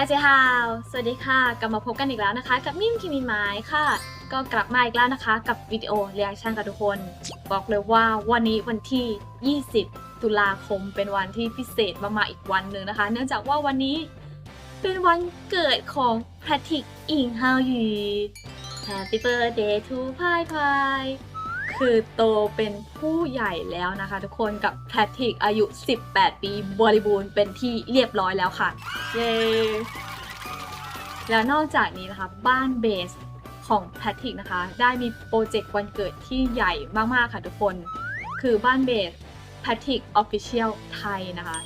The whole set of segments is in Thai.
ตาเจฮาวสวัสดีค่ะ กลับมาพบกันอีกแล้วนะคะ กับมิมคิมินไม้ค่ะ ก็กลับมาอีกแล้วนะคะ กับวิดีโอเรียกชันกับทุกคน บอกเลยว่าวันนี้วันที่ 20 ตุลาคมเป็นวันที่พิเศษมากๆอีกวันหนึ่งนะคะ เนื่องจากว่าวันนี้เป็นวันเกิดของแพทริกอิงฮาวยี Happy birthday to พายพาย คือโตเป็นผู้ใหญ่แล้วนะคะ ทุกคนกับแพทริกอายุ 18 ปีบริบูรณ์เป็นที่เรียบร้อยแล้วค่ะเย้แล้วนอกจากนี้นะคะ บ้านเบสของแพทริกนะคะ ได้มีโปรเจกต์วันเกิดที่ใหญ่มาก ๆ ค่ะทุกคน คือบ้านเบสแพทริกออฟฟิเชียลไทยนะคะ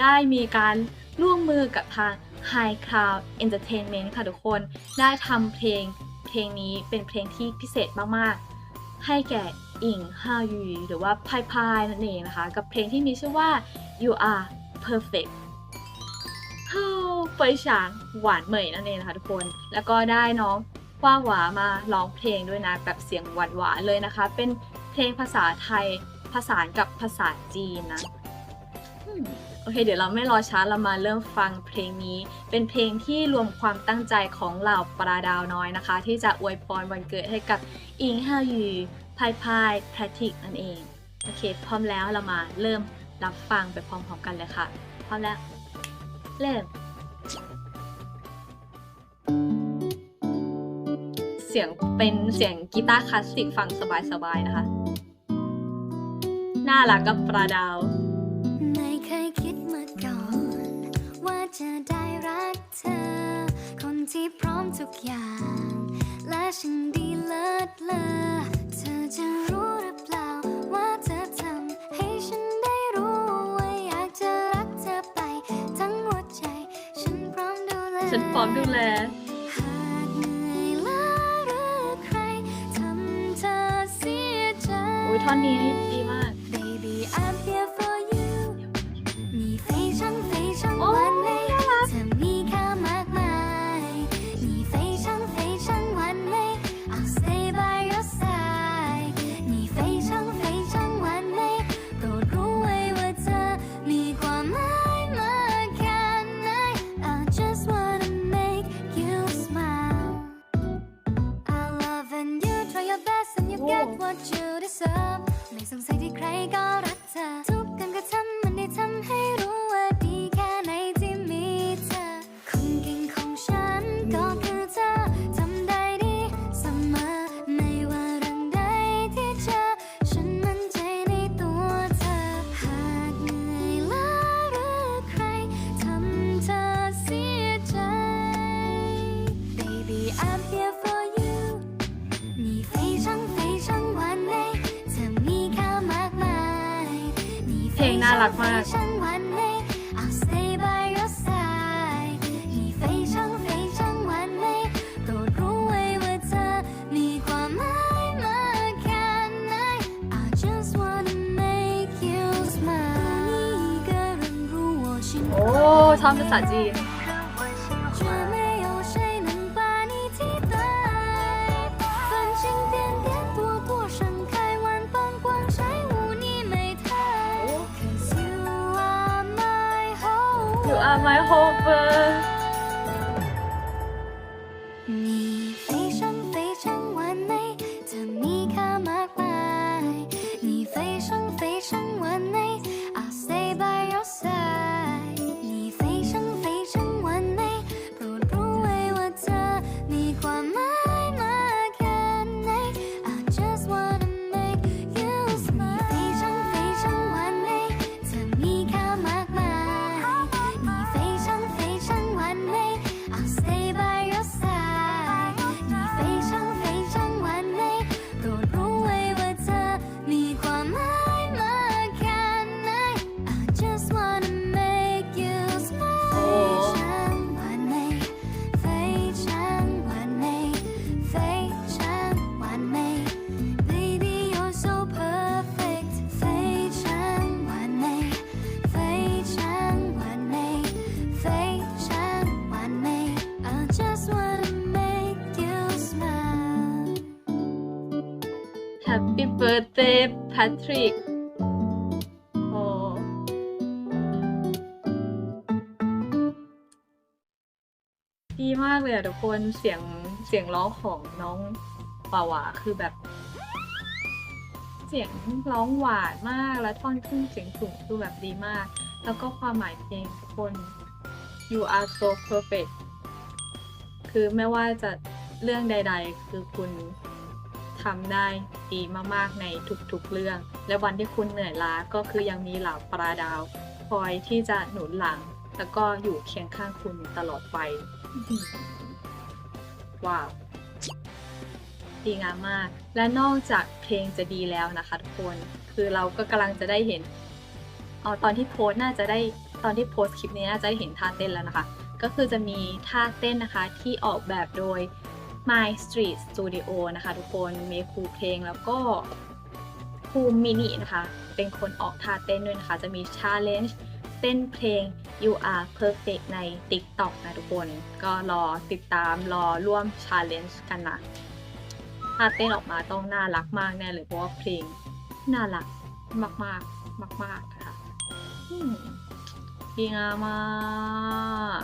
ได้มีการร่วมมือกับทาง High Cloud Entertainment ค่ะทุกคน ได้ทำเพลงเพลงนี้เป็นเพลงที่พิเศษมาก ๆ ให้แก่อิงฮายูหรือว่าพายพายนั่นเองนะคะ กับเพลงที่มีชื่อว่า you are perfect เฮ้าเฟยฉางหวานเหมยนั่นเองนะคะทุกคน แล้วก็ได้น้องว้าหวามาร้องเพลงด้วยนะแบบเสียงหวานหวานเลยนะคะ เป็นเพลงภาษาไทยผสานกับภาษาจีนนะ โอเค เดี๋ยวเราไม่รอช้าเรามาเริ่มฟังเพลงนี้ เป็นเพลงที่รวมความตั้งใจของเหล่าปราดาวน้อยนะคะ ที่จะอวยพรวันเกิดให้กับอิงฮายูพายพายแพทริกนั่นเอง โอเค พร้อมแล้วเรามาเริ่มรับฟังไปพร้อมๆกันเลยค่ะ พร้อมแล้ว เริ่ม เสียงเป็นเสียงกีตาร์คลาสสิกฟังสบายๆนะคะ น่ารักกับปลาดาว เคยคิดมาก่อน ว่าจะได้รักเธอ คนที่พร้อมทุกอย่าง และฉันดีเลิศเลอเธอจะรู้หรือเปล่า ว่าเธอทำให้ฉันได้รู้ว่าอยากจะรักเธอไป ทั้งหัวใจ ฉันพร้อมดูแล ฉันพร้อมดูแล หากเหนื่อยล้าหรือใครทำเธอเสียใจอุ้ยท่อนนี้ดี ไม่สงสัยที่ใครก็รักเธอ น่ารักมาก 非常完美 I'll My whole Happy birthday Patrick ดีมากเลยอะทุกคนเสียงเสียงร้องของน้องปาวาคือแบบ เสียงร้องหวานมากและท่อนขึ้นเสียงสูงคือแบบดีมาก แล้วก็ความหมายเพลงทุกคน you are so perfect คือไม่ว่าจะเรื่องใด ๆ คือคุณทำได้ ดีมากๆในทุกๆเรื่อง และวันที่คุณเหนื่อยล้าก็คือยังมีเหล่าปลาดาว คอยที่จะหนุนหลัง แล้วก็อยู่เคียงข้างคุณตลอดไป ว้าวดีงามมาก และนอกจากเพลงจะดีแล้วนะคะทุกคน คือเราก็กำลังจะได้เห็นเอาตอนที่โพสน่าจะได้ตอนที่โพสคลิปนี้น่าจะได้เห็นท่าเต้นแล้วนะคะ ก็คือจะมีท่าเต้นนะคะที่ออกแบบโดย My Street Studio นะคะทุกคนมีครูเพลงแล้วก็ครูมินินะคะ เป็นคนออกท่าเต้นด้วยนะคะ จะมี Challenge เต้นเพลง You Are Perfect ใน TikTok นะทุกคน ก็รอติดตามรอร่วม Challenge กันนะถ้าเต้นออกมาต้องน่ารักมากแน่เลยเพราะว่าเพลงน่ารักมากมากมากมากๆนะคะอืมดีงามมาก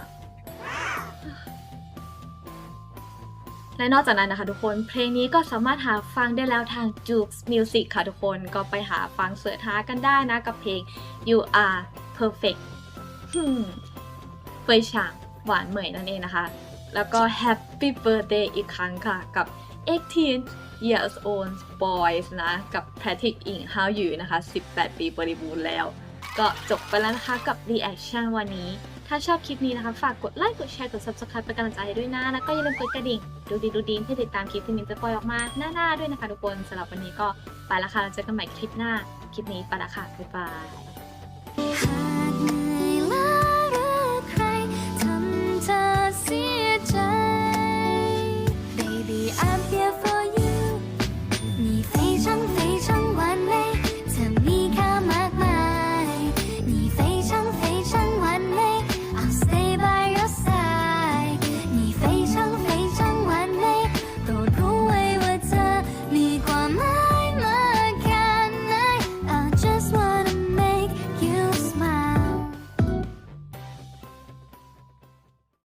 และนอกจากนั้นนะคะทุกคนเพลงนี้ก็สามารถหาฟังได้แล้วทาง Jukes Music ค่ะทุกคนก็ไปหาฟังเสิร์ชหากันได้นะกับเพลง You Are Perfect เฟยฉางหวานเหมยนั่นเองนะคะ แล้วก็ Happy Birthday อีกครั้งค่ะกับ 18 years old boys นะ กับ Patrick อิงฮาวอยู่นะคะ 18 ปีบริบูรณ์แล้ว ก็จบไปแล้วนะคะกับ reaction วันนี้ ถ้าชอบคลิปนี้นะคะ ฝากกดไลค์กดแชร์กด subscribe เป็นกำลังใจให้ด้วยนะ แล้วก็อย่าลืมกดกระดิ่ง ดูดีดูดีเพื่อติดตามคลิปที่มินจะปล่อยออกมาหน้าๆด้วยนะคะทุกคนสำหรับวันนี้ก็ไปละค่ะเราเจอกันใหม่คลิปหน้า คลิปนี้ไปละค่ะบ๊ายบาย